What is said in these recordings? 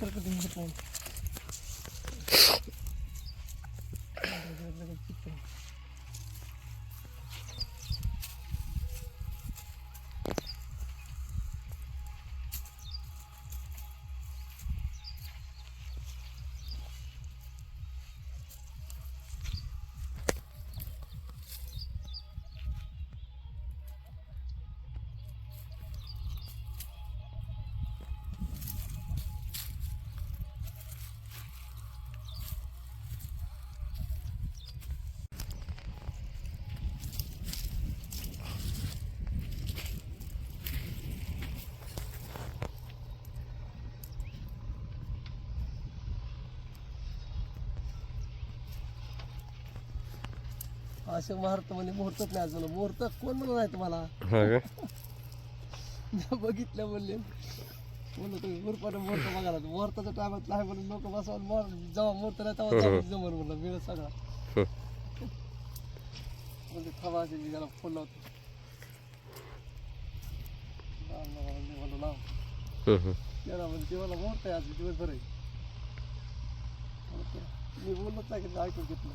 40 днів. असे मुहूर्त म्हणजे मुहूर्तच नाही अजून. मुहूर्त कोण म्हणून नाही तुम्हाला? बघितलं म्हणले म्हणलं तुम्ही मुहूर्ताने मुहूर्त बघायला. टायमात नाही म्हणून लोक बसवा जेव्हा मुहूर्त नाही तेव्हा जाऊन जमर म्हणलं वेळ सगळा. म्हणजे थवा असायची त्याला फोन लावतो लाव, लाव, लाव, मी म्हणलो लाव. त्याला म्हणजे मला मुहूर्त आहे आज दिवसभर आहे. मी बोललोच नाही ऐकून घेतलं.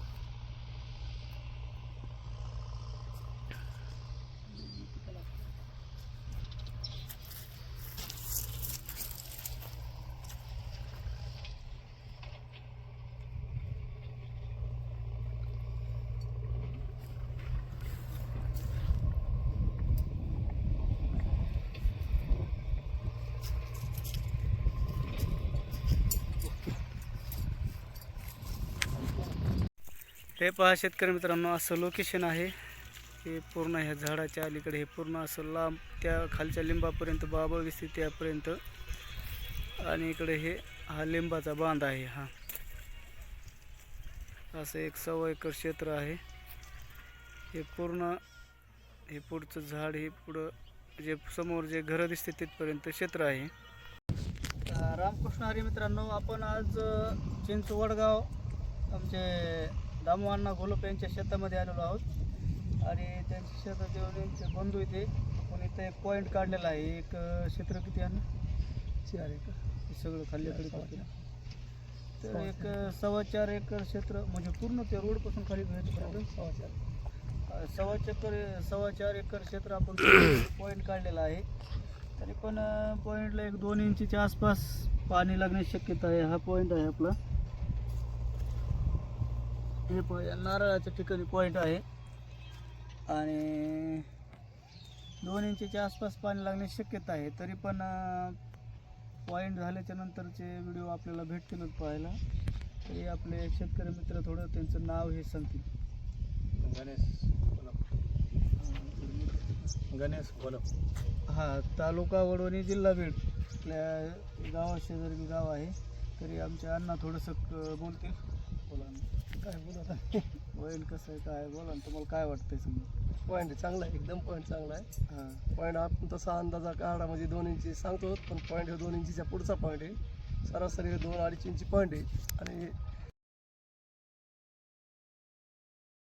हे पहा शेतकरी मित्रांनो असं लोकेशन आहे. हे पूर्ण ह्या झाडाच्या अलीकडे हे पूर्ण असं लांब त्या खालच्या लिंबापर्यंत बाबळ दिसते त्यापर्यंत. आणि इकडे हे हा लिंबाचा बांध आहे हा. असं एक सव्वा एकर क्षेत्र आहे. हे पूर्ण हे पुढचं झाड हे पुढं जे समोर जे घरं दिसते तिथपर्यंत क्षेत्र आहे. रामकृष्ण हरी मित्रांनो आपण आज चिंचवडगाव चिंच वडगाव आमचे दामू अण्णा घोलप यांच्या शेतामध्ये आलेलो आहोत. आणि त्यांच्या शेतात येऊन यांचे बंधू इथे आपण इथे एक पॉईंट काढलेला आहे. एक क्षेत्र किती आहे ना? चार एकर. हे सगळं खाल्ल्याकडे तर एक सव्वा चार एकर क्षेत्र म्हणजे पूर्ण ते रोडपासून खाली भेटपर्यंत सव्वा चार. सव्वा चक्कर सव्वा चार एकर क्षेत्र आपण पॉईंट काढलेला आहे. तरी पण पॉईंटला एक दोन इंचीच्या आसपास पाणी लागण्याची शक्यता आहे. हा पॉईंट आहे आपला. हे पॉ- नारळाच्या ठिकाणी पॉईंट आहे. आणि दोन इंचीच्या आसपास पाणी लागण्याची शक्यता आहे. तरी पण पॉईंट झाल्याच्या नंतरचे व्हिडिओ आपल्याला भेटतीलच पाहायला. तरी आपले शेतकरी मित्र थोडं त्यांचं नाव हे सांगतील. गणेश गणेश बोलप हा तालुका वडवणी जिल्हा बीड आपल्या गावाशेजारी गाव आहे. तरी आमचे अण्णा थोडंसं बोलतील. बोला. काय होईल कसं आहे काय बोला ना तुम्हाला काय वाटतंय समजा? पॉईंट चांगला आहे एकदम पॉईंट चांगला आहे. हां. पॉईंट आपण तसा अंदाजा काढा म्हणजे दोन इंची सांगतो पण पॉईंट हे दोन इंचीच्या पुढचा पॉईंट आहे. सरासरी हे दोन अडीच इंची पॉईंट आहे. आणि